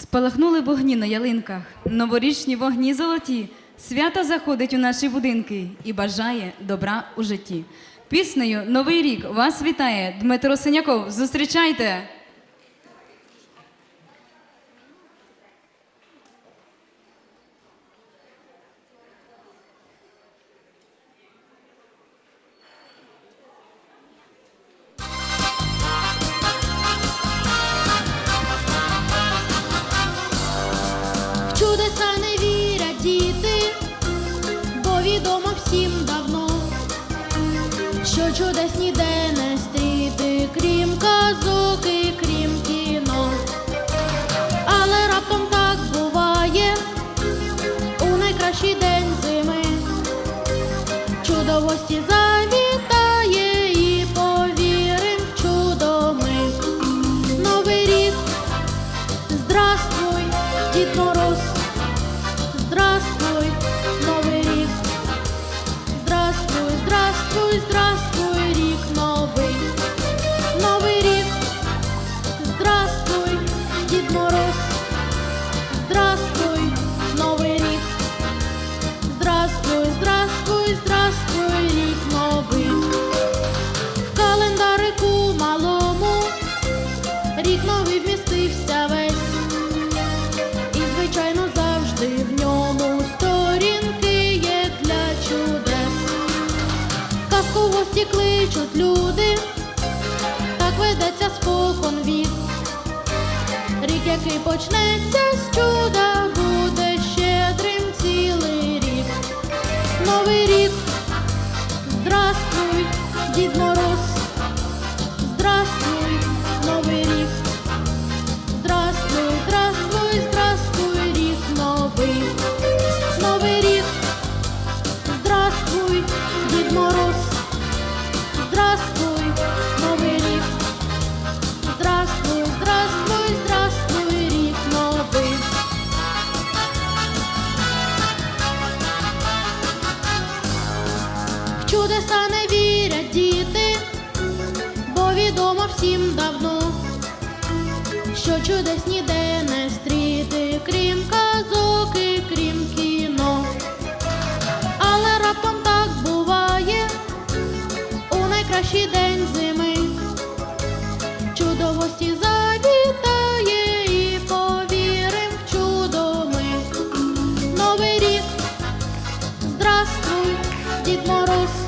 Спалахнули вогні на ялинках, новорічні вогні золоті. Свято заходить у наші будинки і бажає добра у житті. Піснею Новий рік вас вітає Дмитро Синяков. Зустрічайте! Всім давно, що чудес спокон вік. Рік, який почнеться з чуда, буде щедрим цілий рік. Новий рік, здравствуй, Дід Мороз, здравствуй, Новий рік. Здравствуй, здравствуй, здравствуй, рік новий. Новий рік. Здравствуй, чудеса не вірять діти, бо відомо всім давно, що чудес ніде не стріти, крім казок і крім кіно. Але раптом так буває у найкращий день зими, чудовості завітає і повірим в чудоми. Новий рік, здравствуй! Дід Мороз